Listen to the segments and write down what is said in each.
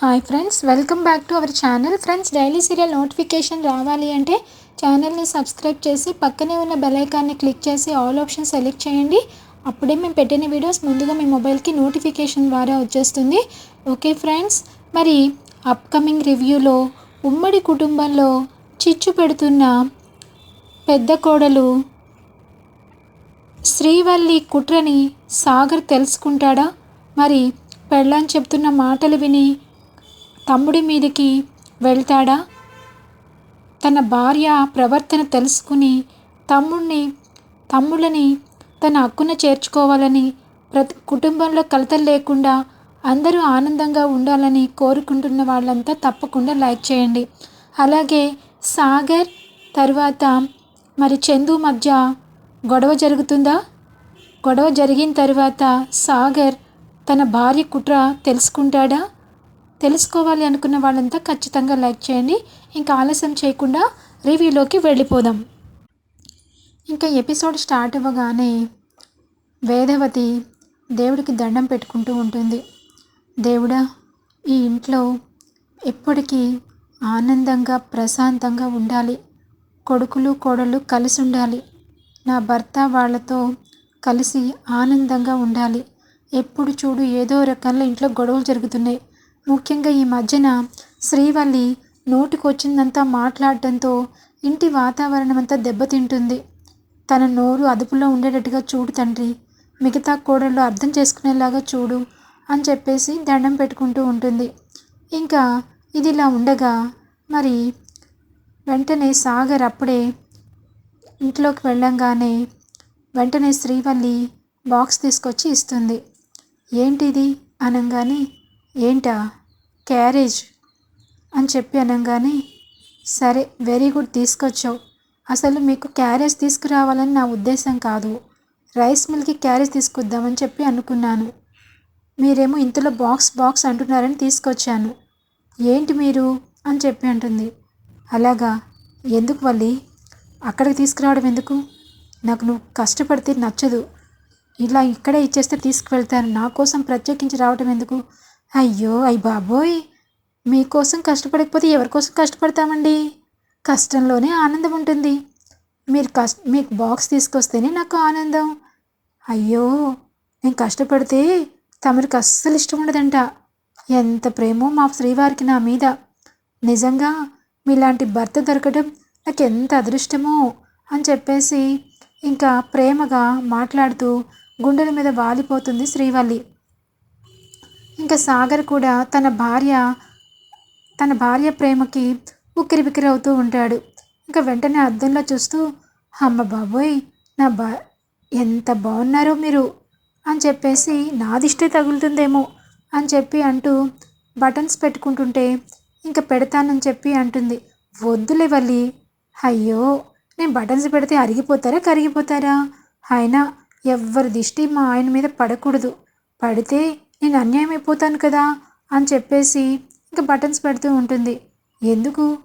Hi friends welcome back to our channel friends daily serial notification రావాలి అంటే ఛానల్ని subscribe చేసి పక్కనే ఉన్న బెలైకాన్ని క్లిక్ చేసి ఆల్ ఆప్షన్ సెలెక్ట్ చేయండి. అప్పుడే మేము పెట్టిన వీడియోస్ ముందుగా మీ మొబైల్కి నోటిఫికేషన్ ద్వారా వచ్చేస్తుంది. ఓకే ఫ్రెండ్స్ మరి అప్కమింగ్ రివ్యూలో ఉమ్మడి కుటుంబంలో చిచ్చు పెడుతున్న పెద్ద కోడలు శ్రీవల్లి కుట్రని సాగర్ తెలుసుకుంటాడా? మరి పెళ్ళని చెప్తున్న మాటలు విని తమ్ముడి మీదకి వెళ్తాడా? తన భార్య ప్రవర్తన తెలుసుకుని తమ్ముడిని తమ్ముళ్ళని తన హక్కున చేర్చుకోవాలని ప్రతి కుటుంబంలో కలతలు లేకుండా అందరూ ఆనందంగా ఉండాలని కోరుకుంటున్న వాళ్ళంతా తప్పకుండా లైక్ చేయండి. అలాగే సాగర్ తర్వాత మరి చందు మధ్య గొడవ జరుగుతుందా? గొడవ జరిగిన తర్వాత సాగర్ తన భార్య కుట్ర తెలుసుకుంటాడా? తెలుసుకోవాలి అనుకున్న వాళ్ళంతా ఖచ్చితంగా లైక్ చేయండి. ఇంకా ఆలస్యం చేయకుండా రివ్యూలోకి వెళ్ళిపోదాం. ఇంకా ఎపిసోడ్ స్టార్ట్ అవ్వగానే వేదవతి దేవుడికి దండం పెట్టుకుంటూ ఉంటుంది. దేవుడా ఈ ఇంట్లో ఎప్పటికీ ఆనందంగా ప్రశాంతంగా ఉండాలి. కొడుకులు కోడలు కలిసి ఉండాలి. నా భర్త వాళ్ళతో కలిసి ఆనందంగా ఉండాలి. ఎప్పుడు చూడు ఏదో రకంలో ఇంట్లో గొడవలు జరుగుతున్నాయి. ముఖ్యంగా ఈ మధ్యన శ్రీవల్లి నోటికొచ్చిందంతా మాట్లాడటంతో ఇంటి వాతావరణం అంతా దెబ్బతింటుంది. తన నోరు అదుపులో ఉండేటట్టుగా చూడు తండ్రి మిగతా కోడళ్ళు అర్థం చేసుకునేలాగా చూడు అని చెప్పేసి దండం పెట్టుకుంటూ ఉంటుంది. ఇంకా ఇది ఇలా ఉండగా మరి వెంటనే సాగర్ అప్పుడే ఇంట్లోకి వెళ్ళంగానే వెంటనే శ్రీవల్లి బాక్స్ తీసుకొచ్చి ఇస్తుంది. ఏంటిది? అనగానే ఏంటా? క్యారేజ్ అని చెప్పి అనగానే సరే వెరీ గుడ్ తీసుకొచ్చావు. అసలు మీకు క్యారేజ్ తీసుకురావాలని నా ఉద్దేశం కాదు. రైస్ మిల్కి క్యారేజ్ తీసుకొద్దామని చెప్పి అనుకున్నాను. మీరేమో ఇంతలో బాక్స్ బాక్స్ అంటున్నారని తీసుకొచ్చాను. ఏంటి మీరు? అని చెప్పి అంటుంది. అలాగా? ఎందుకు వల్లి? అక్కడికి తీసుకురావడం ఎందుకు? నాకు నువ్వు కష్టపడితే నచ్చదు. ఇలా ఇక్కడే ఇచ్చేస్తే తీసుకువెళ్తాను. నా కోసం ప్రత్యేకించి రావడం ఎందుకు? అయ్యో అయ్య బాబోయ్! మీకోసం కష్టపడకపోతే ఎవరి కోసం కష్టపడతామండి? కష్టంలోనే ఆనందం ఉంటుంది. మీరు కష్ట మీకు బాక్స్ తీసుకొస్తేనే నాకు ఆనందం. అయ్యో నేను కష్టపడితే తమరికి అస్సలు ఇష్టం ఉండదంట. ఎంత ప్రేమో మా శ్రీవారికి నా మీద. నిజంగా మీలాంటి భర్త దొరకడం నాకు ఎంత అదృష్టమో అని చెప్పేసి ఇంకా ప్రేమగా మాట్లాడుతూ గుండెల మీద వాలిపోతుంది శ్రీవల్లి. ఇంకా సాగర్ కూడా తన భార్య తన భార్య ప్రేమకి ఉక్కిరి బిక్కిరి అవుతూ ఉంటాడు. ఇంకా వెంటనే అద్దంలో చూస్తూ అమ్మ బాబోయ్ నా బా ఎంత బాగున్నారో మీరు? అని చెప్పేసి నాదిష్టే తగులుతుందేమో అని చెప్పి అంటూ బటన్స్ పెట్టుకుంటుంటే ఇంకా పెడతానని చెప్పి అంటుంది. వద్దులే వల్లి. అయ్యో నేను బటన్స్ పెడితే అరిగిపోతారా కరిగిపోతారా? అయినా ఎవ్వరి దిష్టి మా ఆయన మీద పడకూడదు. పడితే నేను అన్యాయం అయిపోతాను కదా అని చెప్పేసి ఇంకా బటన్స్ పెడుతూ ఉంటుంది. ఎందుకు?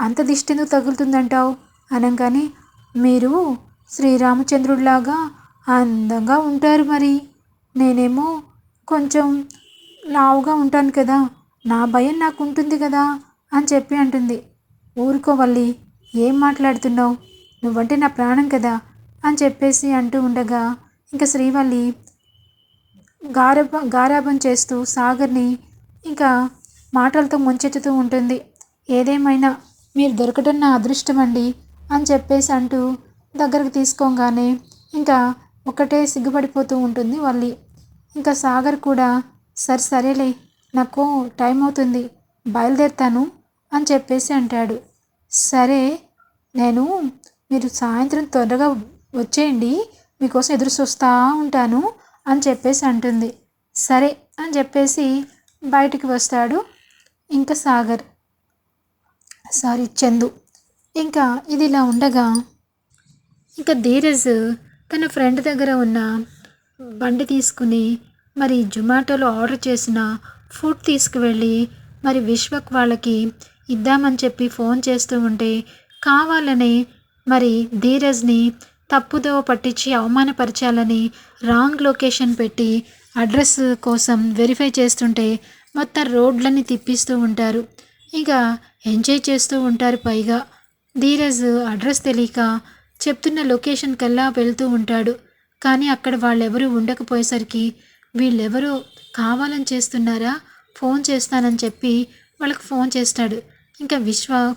అంత దిష్టి ఎందుకు తగులుతుందంటావు? అనగానే మీరు శ్రీరామచంద్రుడిలాగా అందంగా ఉంటారు మరి. నేనేమో కొంచెం లావుగా ఉంటాను కదా. నా భయం నాకు ఉంటుంది కదా అని చెప్పి అంటుంది. ఊరుకోవల్లి ఏం మాట్లాడుతున్నావు? నువ్వంటే నా ప్రాణం కదా అని చెప్పేసి అంటూ ఉండగా ఇంకా శ్రీవల్లి గారబ గారాబం చేస్తూ సాగర్ని ఇంకా మాటలతో ముంచెత్తుతూ ఉంటుంది. ఏదేమైనా మీరు దొరకడం నా అదృష్టం అండి అని చెప్పేసి అంటూ దగ్గరకు తీసుకోగానే ఇంకా ఒకటే సిగ్గుపడిపోతూ ఉంటుంది వల్లి. ఇంకా సాగర్ కూడా సరే సరేలే నాకు టైం అవుతుంది బయలుదేరుతాను అని చెప్పేసి అంటాడు. సరే నేను మీరు సాయంత్రం త్వరగా వచ్చేయండి మీకోసం ఎదురు చూస్తూ ఉంటాను అని చెప్పేసి అంటుంది. సరే అని చెప్పేసి బయటికి వస్తాడు ఇంకా సాగర్. సారీ చందు. ఇంకా ఇది ఇలా ఉండగా ఇంకా ధీరజ్ తన ఫ్రెండ్ దగ్గర ఉన్న బండి తీసుకుని మరి జొమాటోలో ఆర్డర్ చేసిన ఫుడ్ తీసుకువెళ్ళి మరి విశ్వక్ వాళ్ళకి ఇద్దామని చెప్పి ఫోన్ చేస్తూ ఉంటే కావాలని మరి ధీరజ్ని తప్పుదోవ పట్టించి అవమానపరచాలని రాంగ్ లొకేషన్ పెట్టి అడ్రస్ కోసం వెరిఫై చేస్తుంటే మొత్తం రోడ్లని తిప్పిస్తూ ఉంటారు. ఇంకా ఎంజాయ్ చేస్తూ ఉంటారు పైగా. ధీరజ్ అడ్రస్ తెలియక చెప్తున్న లొకేషన్ కల్లా వెళ్తూ ఉంటాడు. కానీ అక్కడ వాళ్ళెవరూ ఉండకపోయేసరికి వీళ్ళెవరో కావాలని చేస్తున్నారా? ఫోన్ చేస్తానని చెప్పి వాళ్ళకి ఫోన్ చేస్తాడు. ఇంకా విశ్వ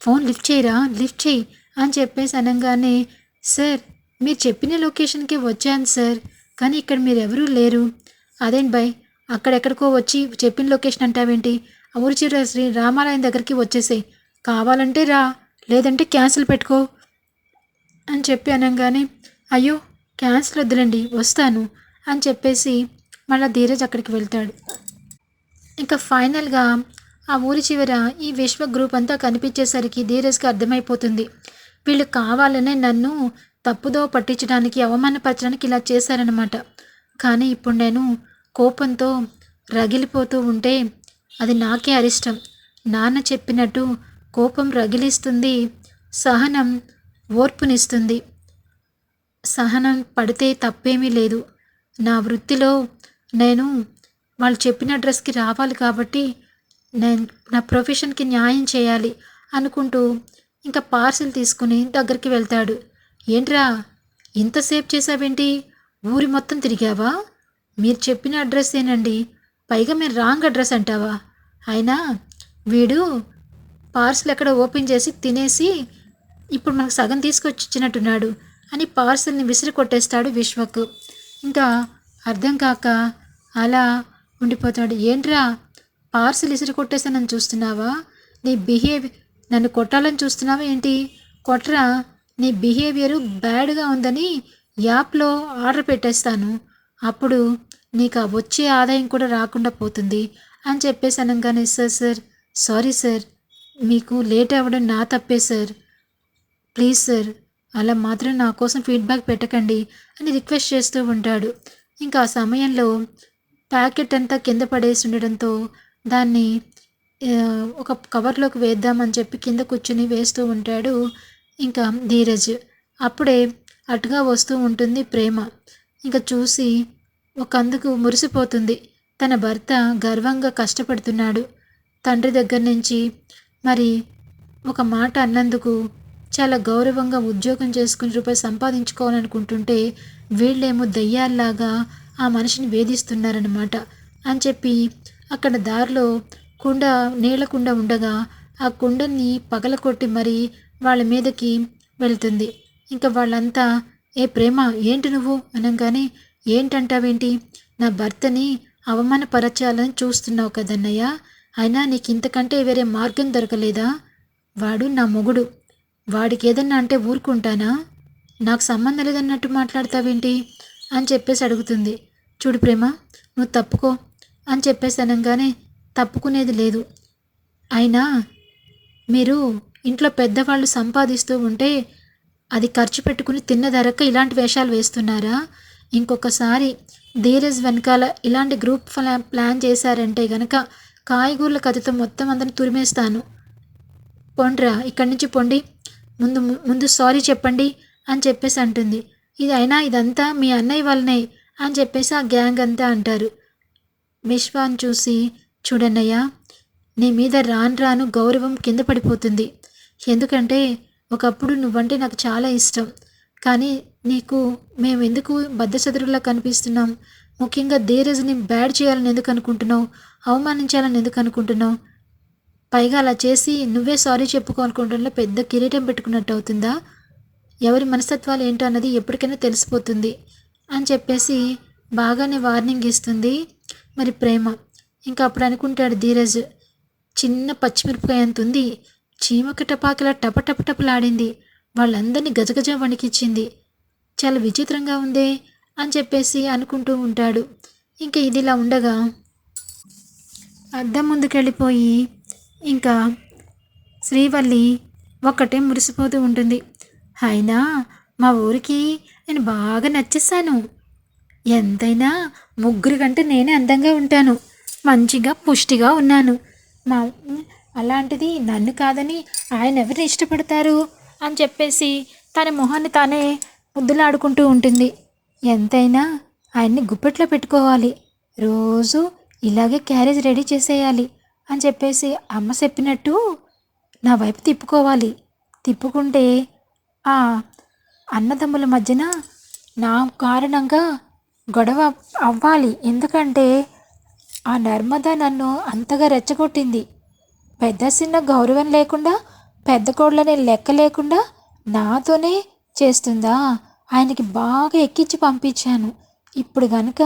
ఫోన్ లిఫ్ట్ చేయరా? లిఫ్ట్ చేయి అని చెప్పేసి అనగానే సార్ మీరు చెప్పిన లొకేషన్కి వచ్చాను సార్ కానీ ఇక్కడ మీరు ఎవరూ లేరు. అదేంటి బై అక్కడెక్కడికో వచ్చి చెప్పిన లొకేషన్ అంటావేంటి? ఆ ఊరి చివర శ్రీ రామాలయం దగ్గరికి వచ్చేసేయ్ కావాలంటే రా లేదంటే క్యాన్సిల్ పెట్టుకో అని చెప్పి అనగానే అయ్యో క్యాన్సిల్ వద్దులండి వస్తాను అని చెప్పేసి మళ్ళీ ధీరజ్ అక్కడికి వెళ్తాడు. ఇంకా ఫైనల్గా ఆ ఊరి చివర ఈ విశ్వ గ్రూప్ అంతా కనిపించేసరికి ధీరజ్కి అర్థమైపోతుంది. వీళ్ళు కావాలనే నన్ను తప్పుదో పట్టించడానికి అవమానపరచడానికి ఇలా చేశారనమాట కానీ ఇప్పుడు నేను కోపంతో రగిలిపోతూ ఉంటే అది నాకే అరిష్టం. నాన్న చెప్పినట్టు కోపం రగిలిస్తుంది సహనం ఓర్పునిస్తుంది. సహనం పడితే తప్పేమీ లేదు. నా వృత్తిలో నేను వాళ్ళు చెప్పిన అడ్రస్కి రావాలి కాబట్టి నేను నా ప్రొఫెషన్కి న్యాయం చేయాలి అనుకుంటూ ఇంకా పార్సిల్ తీసుకుని దగ్గరికి వెళ్తాడు. ఏంట్రా ఇంతసేపు చేసావేంటి ఊరి మొత్తం తిరిగావా? మీరు చెప్పిన అడ్రస్ ఏనండి. పైగా మీరు రాంగ్ అడ్రస్ అంటావా? అయినా వీడు పార్సిల్ ఎక్కడ ఓపెన్ చేసి తినేసి ఇప్పుడు మనకు సగం తీసుకొచ్చి ఇచ్చినట్టున్నాడు అని పార్సిల్ని విసిరి కొట్టేస్తాడు విశ్వకు. ఇంకా అర్థం కాక అలా ఉండిపోతాడు. ఏంట్రా పార్సిల్ విసిరి కొట్టేస్తానని చూస్తున్నావా? నీ బిహేవియర్ నన్ను కొట్టాలని చూస్తున్నావా ఏంటి? కొట్రా నీ బిహేవియరు బ్యాడ్గా ఉందని యాప్లో ఆర్డర్ పెట్టేస్తాను. అప్పుడు నీకు ఆ వచ్చే ఆదాయం కూడా రాకుండా పోతుంది అని చెప్పేసి అనగానే సార్ సార్ సారీ సార్ మీకు లేట్ అవ్వడం నా తప్పే సార్. ప్లీజ్ సార్ అలా మాత్రం నా కోసం ఫీడ్బ్యాక్ పెట్టకండి అని రిక్వెస్ట్ చేస్తూ ఉంటాడు. ఇంకా ఆ సమయంలో ప్యాకెట్ అంతా కింద పడేసి ఉండడంతో దాన్ని ఒక కవర్లోకి వేద్దామని చెప్పి కింద కూర్చుని వేస్తూ ఉంటాడు ఇంకా ధీరజ్. అప్పుడే అటుగా వస్తూ ఉంటుంది ప్రేమ. ఇంకా చూసి ఒక అందుకు మురిసిపోతుంది. తన భర్త గర్వంగా కష్టపడుతున్నాడు. తండ్రి దగ్గర నుంచి మరి ఒక మాట అన్నందుకు చాలా గౌరవంగా ఉద్యోగం చేసుకుని రూపాయి సంపాదించుకోవాలనుకుంటుంటే వీళ్ళేమో దయ్యాల్లాగా ఆ మనిషిని వేధిస్తున్నారనమాట అని చెప్పి అక్కడ దారిలో కుండ నీళ్ళ కుండ ఉండగా ఆ కుండని పగలకొట్టి మరి వాళ్ళ మీదకి వెళ్తుంది. ఇంకా వాళ్ళంతా ఏ ప్రేమ ఏంటి నువ్వు? అనగానే ఏంటంటావేంటి? నా భర్తని అవమానపరచాలని చూస్తున్నావు కదన్నయ్య అయినా నీకు ఇంతకంటే వేరే మార్గం దొరకలేదా? వాడు నా మొగుడు. వాడికి ఏదన్నా అంటే ఊరుకుంటానా? నాకు సంబంధం లేదన్నట్టు మాట్లాడతావేంటి? అని చెప్పేసి అడుగుతుంది. చూడు ప్రేమ నువ్వు తప్పుకో అని చెప్పేసి అనగానే తప్పుకునేది లేదు. అయినా మీరు ఇంట్లో పెద్దవాళ్ళు సంపాదిస్తూ ఉంటే అది ఖర్చు పెట్టుకుని తిన్న ధరక ఇలాంటి వేషాలు వేస్తున్నారా? ఇంకొకసారి ధీరజ్ వెనకాల ఇలాంటి గ్రూప్ ప్లా ప్లాన్ చేశారంటే గనక కాయగూరల కథతో మొత్తం అందరిని తురిమేస్తాను. పొండ్రా ఇక్కడి నుంచి పొండి. ముందు ముందు సారీ చెప్పండి అని చెప్పేసి అంటుంది. ఇది అయినా ఇదంతా మీ అన్నయ్య వల్లనే అని చెప్పేసి ఆ గ్యాంగ్ అంతా అంటారు. విశ్వాన్ని చూసి చూడన్నయ్యా నీ మీద రాను రాను గౌరవం కింద పడిపోతుంది. ఎందుకంటే ఒకప్పుడు నువ్వంటే నాకు చాలా ఇష్టం. కానీ నీకు మేము ఎందుకు బద్దచదురులా కనిపిస్తున్నాం? ముఖ్యంగా ధీరజ్ని బ్యాడ్ చేయాలని ఎందుకు అనుకుంటున్నావు? అవమానించాలని ఎందుకు అనుకుంటున్నావు? పైగా అలా చేసి నువ్వే సారీ చెప్పుకోవాలనుకుంటున్నా పెద్ద కిరీటం పెట్టుకున్నట్టు అవుతుందా? ఎవరి మనస్తత్వాలు ఏంటో అన్నది ఎప్పటికైనా తెలిసిపోతుంది అని చెప్పేసి బాగానే వార్నింగ్ ఇస్తుంది. మరి ప్రేమ? ఇంకా అప్పుడు అనుకుంటాడు ధీరజ్ చిన్న పచ్చిమిరపకాయ అంత ఉంది చీమక టపాకిలా టపటపటపలాడింది వాళ్ళందరినీ గజగజ వణికిచ్చింది. చాలా విచిత్రంగా ఉందే అని చెప్పేసి అనుకుంటూ ఉంటాడు. ఇంకా ఇదిలా ఉండగా అద్దం ముందుకెళ్ళిపోయి ఇంకా శ్రీవల్లి ఒక్కటే మురిసిపోతూ ఉంటుంది. అయినా మా ఊరికి నేను బాగా నచ్చేసాను ఎంతైనా ముగ్గురు కంటే నేనే అందంగా ఉంటాను. మంచిగా పుష్టిగా ఉన్నాను. మా అలాంటిది నన్ను కాదని ఆయన ఎవరిని ఇష్టపడతారు? అని చెప్పేసి తన మొహాన్ని తానే ముద్దులాడుకుంటూ ఉంటుంది. ఎంతైనా ఆయన్ని గుప్పెట్లో పెట్టుకోవాలి. రోజు ఇలాగే క్యారేజ్ రెడీ చేసేయాలి అని చెప్పేసి అమ్మ చెప్పినట్టు నా వైపు తిప్పుకోవాలి. తిప్పుకుంటే ఆ అన్నదమ్ముల మధ్యన నా కారణంగా గొడవ అవ్వాలి. ఎందుకంటే ఆ నర్మద నన్ను అంతగా రెచ్చగొట్టింది. పెద్ద చిన్న గౌరవం లేకుండా పెద్ద కోళ్ళని లెక్క లేకుండా నాతోనే చేస్తుందా? ఆయనకి బాగా ఎక్కించి పంపించాను. ఇప్పుడు గనుక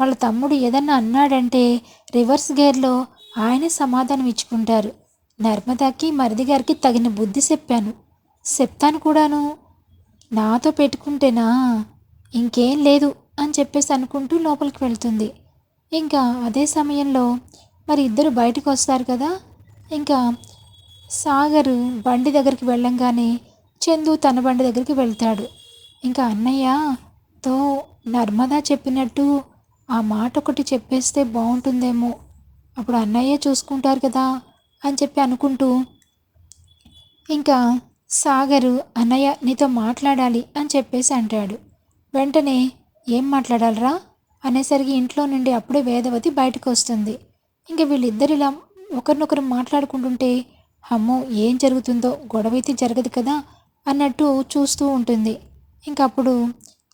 వాళ్ళ తమ్ముడు ఏదన్నా అన్నాడంటే రివర్స్ గేర్లో ఆయనే సమాధానం ఇచ్చుకుంటారు. నర్మదాకి మరిది గారికి తగిన బుద్ధి చెప్పాను. చెప్తాను కూడాను. నాతో పెట్టుకుంటేనా? ఇంకేం లేదు అని చెప్పేసి అనుకుంటూ లోపలికి వెళ్తుంది. ఇంకా అదే సమయంలో మరి ఇద్దరు బయటకు వస్తారు కదా. ఇంకా సాగరు బండి దగ్గరికి వెళ్ళంగానే చందు తన బండి దగ్గరికి వెళ్తాడు. ఇంకా అన్నయ్యతో నర్మదా చెప్పినట్టు ఆ మాట ఒకటి చెప్పేస్తే బాగుంటుందేమో. అప్పుడు అన్నయ్య చూసుకుంటారు కదా అని చెప్పి అనుకుంటూ ఇంకా సాగరు అన్నయ్య నీతో మాట్లాడాలి అని చెప్పేసి అంటాడు. వెంటనే ఏం మాట్లాడాలరా? అనేసరికి ఇంట్లో నుండి అప్పుడే వేదవతి బయటకు వస్తుంది ఇంకా వీళ్ళిద్దరు ఇలా ఒకరినొకరు మాట్లాడుకుంటుంటే అమ్మో ఏం జరుగుతుందో? గొడవ అయితే జరగదు కదా? అన్నట్టు చూస్తూ ఉంటుంది. ఇంకా అప్పుడు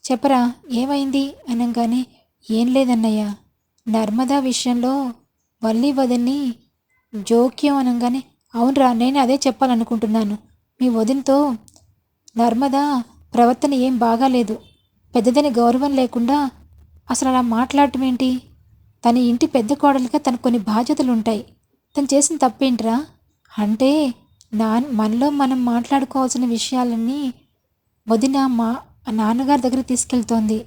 చెప్పరా ఏమైంది? అనగానే ఏం లేదన్నయ్య. నర్మదా విషయంలో వల్లి వదిన్ని జోక్యం అనగానే అవునరా నేను అదే చెప్పాలనుకుంటున్నాను. మీ వదినతో నర్మదా ప్రవర్తన ఏం బాగాలేదు. పెద్దదని గౌరవం లేకుండా అసలు అలా మాట్లాడటం ఏంటి? తన ఇంటి పెద్ద కోడలిగా తనకు కొన్ని బాధ్యతలు ఉంటాయి. తను చేసిన తప్పేంటిరా? అంటే నా మనలో మనం మాట్లాడుకోవాల్సిన విషయాలన్నీ వదిన మా నాన్నగారి దగ్గర తీసుకెళ్తోంది.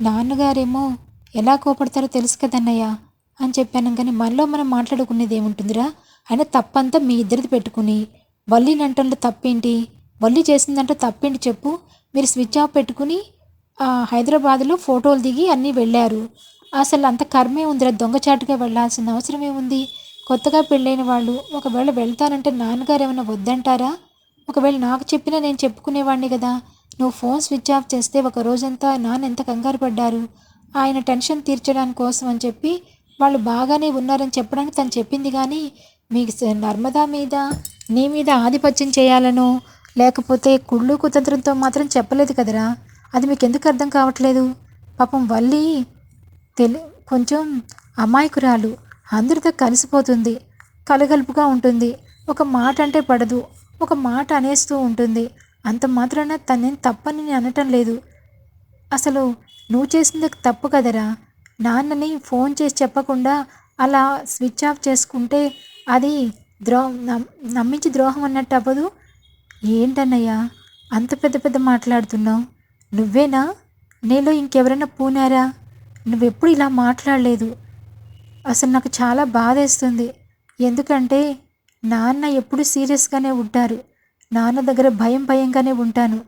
నాన్నగారేమో ఎలా కోపడతారో తెలుసు కదన్నయ్యా అని చెప్పాను కానీ మనలో మనం మాట్లాడుకునేది ఏముంటుందిరా? అయినా తప్పంతా మీ ఇద్దరిది పెట్టుకుని. వల్లినంటే తప్పేంటి? వల్లి చేసిందంటే తప్పేంటి చెప్పు? మీరు స్విచ్ ఆఫ్ పెట్టుకుని హైదరాబాద్లో ఫోటోలు దిగి అన్నీ వెళ్ళారు. అసలు అంత కర్మే ఉందిరా దొంగచాటుగా వెళ్ళాల్సిన అవసరం ఏముంది కొత్తగా పెళ్ళైన వాళ్ళు ఒకవేళ వెళ్తానంటే నాన్నగారు ఏమైనా వద్దంటారా? ఒకవేళ నాకు చెప్పినా నేను చెప్పుకునేవాడిని కదా. నువ్వు ఫోన్ స్విచ్ ఆఫ్ చేస్తే ఒక రోజంతా నాన్న ఎంత కంగారు పడ్డారు? ఆయన టెన్షన్ తీర్చడానికి కోసం అని చెప్పి వాళ్ళు బాగానే ఉన్నారని చెప్పడానికి తను చెప్పింది కానీ మీకు నర్మదా మీద నీ మీద ఆధిపత్యం చేయాలనో లేకపోతే కుళ్ళు కుతంత్రంతో మాత్రం చెప్పలేదు కదరా? అది మీకు ఎందుకు అర్థం కావట్లేదు? పాపం వల్లి తెలి కొంచెం అమాయకురాలు. అందరితో కలిసిపోతుంది. కలగలుపుగా ఉంటుంది. ఒక మాట అంటే పడదు. ఒక మాట అనేస్తూ ఉంటుంది. అంత మాత్రాన తనేం తప్పని నేను అనటం లేదు. అసలు నువ్వు చేసింది తప్పు కదరా? నాన్నని ఫోన్ చేసి చెప్పకుండా అలా స్విచ్ ఆఫ్ చేసుకుంటే అది ద్రో నమ్మించి ద్రోహం అన్నట్టు అవ్వదు? ఏంటన్నయ్యా? అంత పెద్ద పెద్ద మాట్లాడుతున్నావు. నువ్వేనా? నీలో ఇంకెవరైనా పూనారా? నువ్వెప్పుడు ఇలా మాట్లాడలేదు? అసలు నాకు చాలా బాధేస్తుంది. ఎందుకంటే నాన్న ఎప్పుడు సీరియస్గానే ఉంటారు. నాన్న దగ్గర భయం భయంగానే ఉంటాను.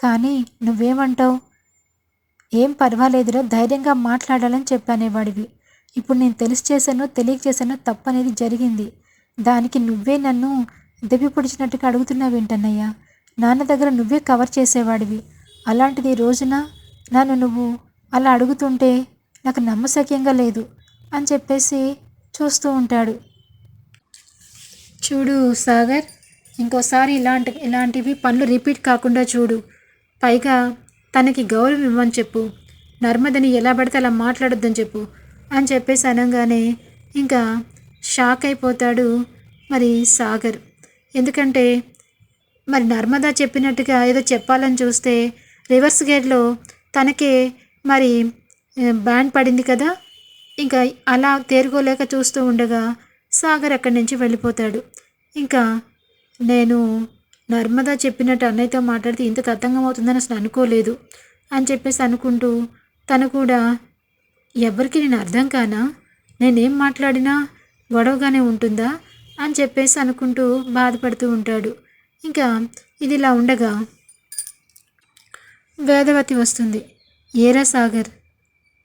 కానీ నువ్వేమంటావు? ఏం పర్వాలేదురా ధైర్యంగా మాట్లాడాలని చెప్పానేవాడివి. ఇప్పుడు నేను తెలిసి చేశానో తెలియక చేశానో తప్పనేది జరిగింది. దానికి నువ్వే నన్ను దెబ్బి పొడిచినట్టుగా అడుగుతున్నావేంటన్నయ్యా? నాన్న దగ్గర నువ్వే కవర్ చేసేవాడివి. అలాంటిది రోజున నన్ను నువ్వు అలా అడుగుతుంటే నాకు నమ్మశక్యంగా లేదు అని చెప్పేసి చూస్తూ ఉంటాడు. చూడు సాగర్ ఇంకోసారి ఇలాంటి ఇలాంటివి పనులు రిపీట్ కాకుండా చూడు. పైగా తనకి గౌరవం ఇవ్వని చెప్పు. నర్మదని ఎలా పడితే అలా మాట్లాడొద్దని చెప్పు అని చెప్పేసి అనగానే ఇంకా షాక్ అయిపోతాడు మరి సాగర్. ఎందుకంటే మరి నర్మదా చెప్పినట్టుగా ఏదో చెప్పాలని చూస్తే రివర్స్ గేర్లో తనకే మరి బ్యాండ్ పడింది కదా? ఇంకా అలా తేరుకోలేక చూస్తూ ఉండగా సాగర్ అక్కడి నుంచి వెళ్ళిపోతాడు. ఇంకా నేను నర్మదా చెప్పినట్టు అన్నయ్యతో మాట్లాడితే ఇంత తతంగం అవుతుందని అసలు అనుకోలేదు అని చెప్పేసి అనుకుంటూ తను కూడా ఎవరికి నేను అర్థం కానా? నేనేం మాట్లాడినా గొడవగానే ఉంటుందా? అని చెప్పేసి అనుకుంటూ బాధపడుతూ ఉంటాడు. ఇంకా ఇది ఇలా ఉండగా వేదవతి వస్తుంది. ఏరా సాగర్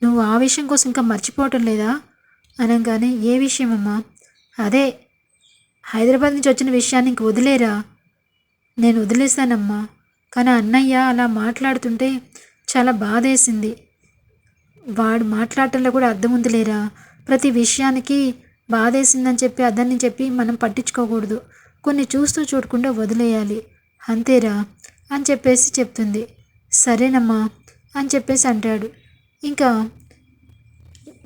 నువ్వు ఆ విషయం కోసం ఇంకా మర్చిపోవటం లేదా? అనగానే ఏ విషయం అమ్మా అదే హైదరాబాద్ నుంచి వచ్చిన విషయాన్ని ఇంక వదిలేరా? నేను వదిలేశానమ్మా. కానీ అన్నయ్య అలా మాట్లాడుతుంటే చాలా బాధేసింది. వాడు మాట్లాడటంలో కూడా అర్థం ఉందిలేరా ప్రతి విషయానికి బాధేసిందని చెప్పి అదని చెప్పి మనం పట్టించుకోకూడదు. కొన్ని చూస్తూ చూడకుండా వదిలేయాలి. అంతేరా? అని చెప్పేసి చెప్తుంది. సరేనమ్మా అని చెప్పేసి అంటాడు. ఇంకా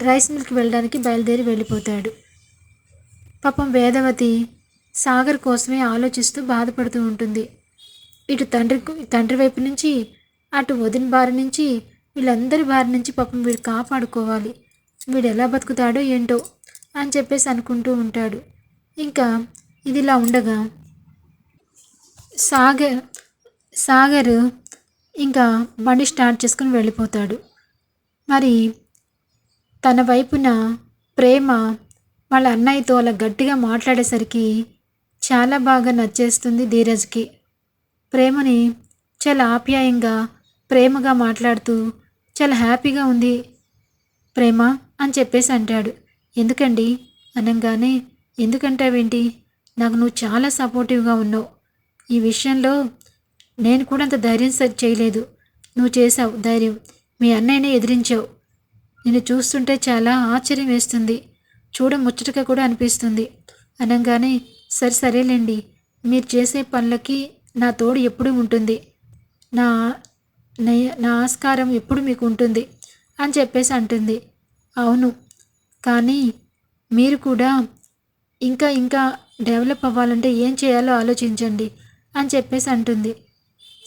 రైస్ మిల్కి వెళ్ళడానికి బయలుదేరి వెళ్ళిపోతాడు. పాపం వేదవతి సాగర్ కోసమే ఆలోచిస్తూ బాధపడుతూ ఉంటుంది. ఇటు తండ్రి తండ్రి వైపు నుంచి అటు వదిన బారి నుంచి వీళ్ళందరి బారి నుంచి పాపం వీడు కాపాడుకోవాలి. వీడు ఎలా బతుకుతాడో ఏంటో అని చెప్పేసి అనుకుంటూ ఉంటాడు. ఇంకా ఇది ఇలా ఉండగా సాగర్ సాగర్ ఇంకా బండి స్టార్ట్ చేసుకుని వెళ్ళిపోతాడు. మరి తన వైపున ప్రేమ వాళ్ళ అన్నయ్యతో అలా గట్టిగా మాట్లాడేసరికి చాలా బాగా నచ్చేస్తుంది ధీరజ్కి. ప్రేమని చాలా ఆప్యాయంగా ప్రేమగా మాట్లాడుతూ చాలా హ్యాపీగా ఉంది ప్రేమ అని చెప్పేసి అంటాడు. ఎందుకండి? అనగానే ఎందుకంటావేంటి? నాకు నువ్వు చాలా సపోర్టివ్గా ఉన్నావు. ఈ విషయంలో నేను కూడా అంత ధైర్యం సరి చేయలేదు. నువ్వు చేసావు ధైర్యం. మీ అన్నయ్యనే ఎదిరించావు. నిన్ను చూస్తుంటే చాలా ఆశ్చర్యం వేస్తుంది. చూడ ముచ్చటగా కూడా అనిపిస్తుంది. అనగానే సరే సరేలేండి. మీరు చేసే పనులకి నా తోడు ఎప్పుడూ ఉంటుంది. నా నా ఆస్కారం ఎప్పుడు మీకు ఉంటుంది అని చెప్పేసి అంటుంది. అవును. కానీ మీరు కూడా ఇంకా ఇంకా డెవలప్ అవ్వాలంటే ఏం చేయాలో ఆలోచించండి అని చెప్పేసి అంటుంది.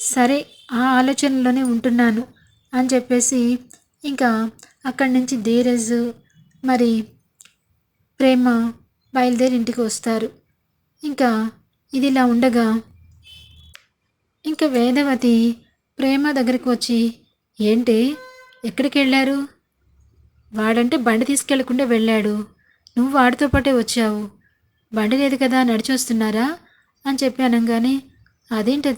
సరే ఆ ఆలోచనలోనే ఉంటున్నాను అని చెప్పేసి ఇంకా అక్కడి నుంచి ధీరజ్ మరి ప్రేమ బయలుదేరి ఇంటికి వస్తారు. ఇంకా ఇది ఇలా ఉండగా ఇంకా వేదవతి ప్రేమ దగ్గరికి వచ్చి ఏంటి ఎక్కడికి వెళ్ళారు? వాడంటే బండి తీసుకెళ్ళకుండా వెళ్ళాడు. నువ్వు వాడితో పాటే వచ్చావు. బండి లేదు కదా నడిచొస్తున్నారా? అని చెప్పి అనగానే అదేంటి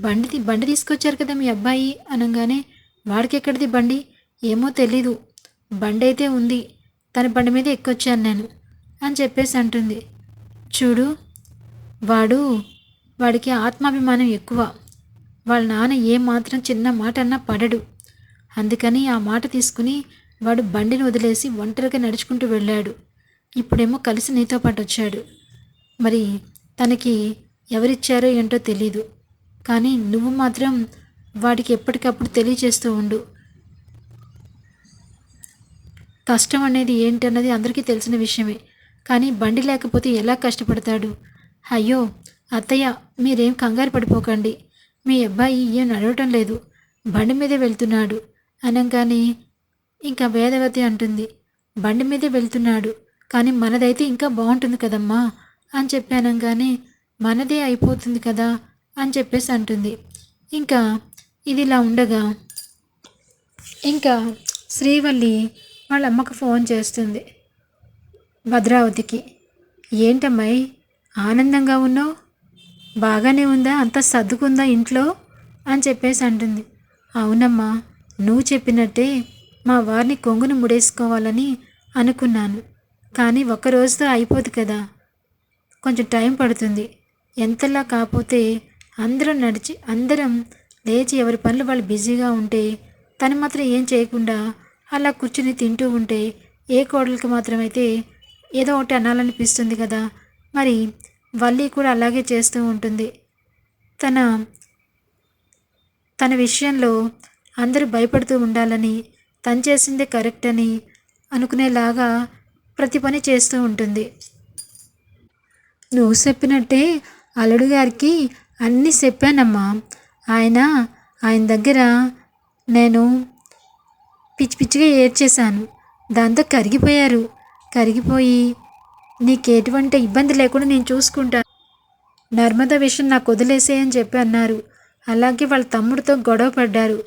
బండి బండి తీసుకొచ్చారు కదా మీ అబ్బాయి అనగానే. వాడికి ఎక్కడిది బండి? ఏమో తెలీదు. బండి అయితే ఉంది. తన బండి మీద ఎక్కొచ్చాను నేను అని చెప్పేసి అంటుంది. చూడు వాడు వాడికి ఆత్మాభిమానం ఎక్కువ. వాళ్ళ నాన్న ఏ మాత్రం చిన్న మాట అన్నా పడడు. అందుకని ఆ మాట తీసుకుని వాడు బండిని వదిలేసి ఒంటరిగా నడుచుకుంటూ వెళ్ళాడు. ఇప్పుడేమో కలిసి నీతో పాటు వచ్చాడు. మరి తనకి ఎవరిచ్చారో ఏంటో తెలీదు. కానీ నువ్వు మాత్రం వాడికి ఎప్పటికప్పుడు తెలియచేస్తూ ఉండు. కష్టం అనేది ఏంటన్నది అందరికీ తెలిసిన విషయమే. కానీ బండి లేకపోతే ఎలా కష్టపడతాడు? అయ్యో అత్తయ్య మీరేం కంగారు పడిపోకండి. మీ అబ్బాయి ఏం నడవటం లేదు. బండి మీదే వెళ్తున్నాడు. అనగానే ఇంకా వేదవతి అంటుంది. బండి మీదే వెళ్తున్నాడు. కానీ మనదైతే ఇంకా బాగుంటుంది కదమ్మా అని చెప్పి అనగానే మనదే అయిపోతుంది కదా. అని చెప్పేసి అంటుంది. ఇంకా ఇది ఇలా ఉండగా ఇంకా శ్రీవల్లి వాళ్ళ అమ్మకు ఫోన్ చేస్తుంది. భద్రావతికి ఏంటమ్మాయి ఆనందంగా ఉన్నావు? బాగానే ఉందా? అంత సర్దుకుందా ఇంట్లో? అని చెప్పేసి అంటుంది. అవునమ్మా నువ్వు చెప్పినట్టే మా వారిని కొంగును ముడేసుకోవాలని అనుకున్నాను. కానీ ఒక్క రోజుతో అయిపోదు కదా. కొంచెం టైం పడుతుంది. ఎంతలా కాకపోతే అందరం నడిచి అందరం లేచి ఎవరి పనులు వాళ్ళు బిజీగా ఉంటే తను మాత్రం ఏం చేయకుండా అలా కూర్చుని తింటూ ఉంటే ఏ కోడలికి మాత్రమైతే ఏదో ఒకటి అనాలనిపిస్తుంది కదా. మరి వల్లి కూడా అలాగే చేస్తూ ఉంటుంది. తన తన విషయంలో అందరూ భయపడుతూ ఉండాలని తను చేసిందే కరెక్ట్ అని అనుకునేలాగా ప్రతి పని చేస్తూ ఉంటుంది. నువ్వు చెప్పినట్టే అల్లుడు గారికి అన్నీ చెప్పానమ్మా. ఆయన ఆయన దగ్గర నేను పిచ్చి పిచ్చిగా ఏడ్చేశాను. దాంతో కరిగిపోయారు. కరిగిపోయి నీకు ఎటువంటి ఇబ్బంది లేకుండా నేను చూసుకుంటాను. నర్మద విషయం నాకు వదిలేసేయని చెప్పి అన్నారు. అలాగే వాళ్ళ తమ్ముడితో గొడవ పడ్డారు.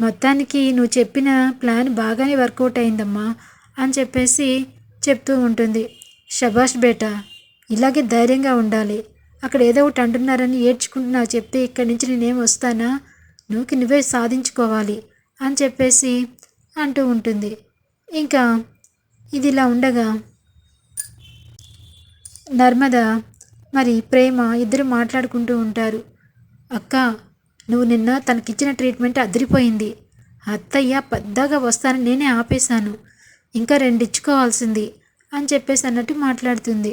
మొత్తానికి నువ్వు చెప్పిన ప్లాన్ బాగానే వర్కౌట్ అయిందమ్మా అని చెప్పేసి చెప్తూ ఉంటుంది. షబాష్ బేటా ఇలాగే ధైర్యంగా ఉండాలి. అక్కడ ఏదో ఒకటి అంటున్నారని ఏడ్చుకుంటున్నావు చెప్తే ఇక్కడి నుంచి నేనేం వస్తానా? నువ్వుకి నువ్వే సాధించుకోవాలి అని చెప్పేసి అంటూ ఉంటుంది. ఇంకా ఇది ఇలా ఉండగా నర్మద మరి ప్రేమ ఇద్దరు మాట్లాడుకుంటూ ఉంటారు. అక్క నువ్వు నిన్న తనకిచ్చిన ట్రీట్మెంట్ అదిరిపోయింది. అత్తయ్య పెద్దగా వస్తానని నేనే ఆపేశాను. ఇంకా రెండు ఇచ్చుకోవాల్సింది అని చెప్పేసి అన్నట్టు మాట్లాడుతుంది.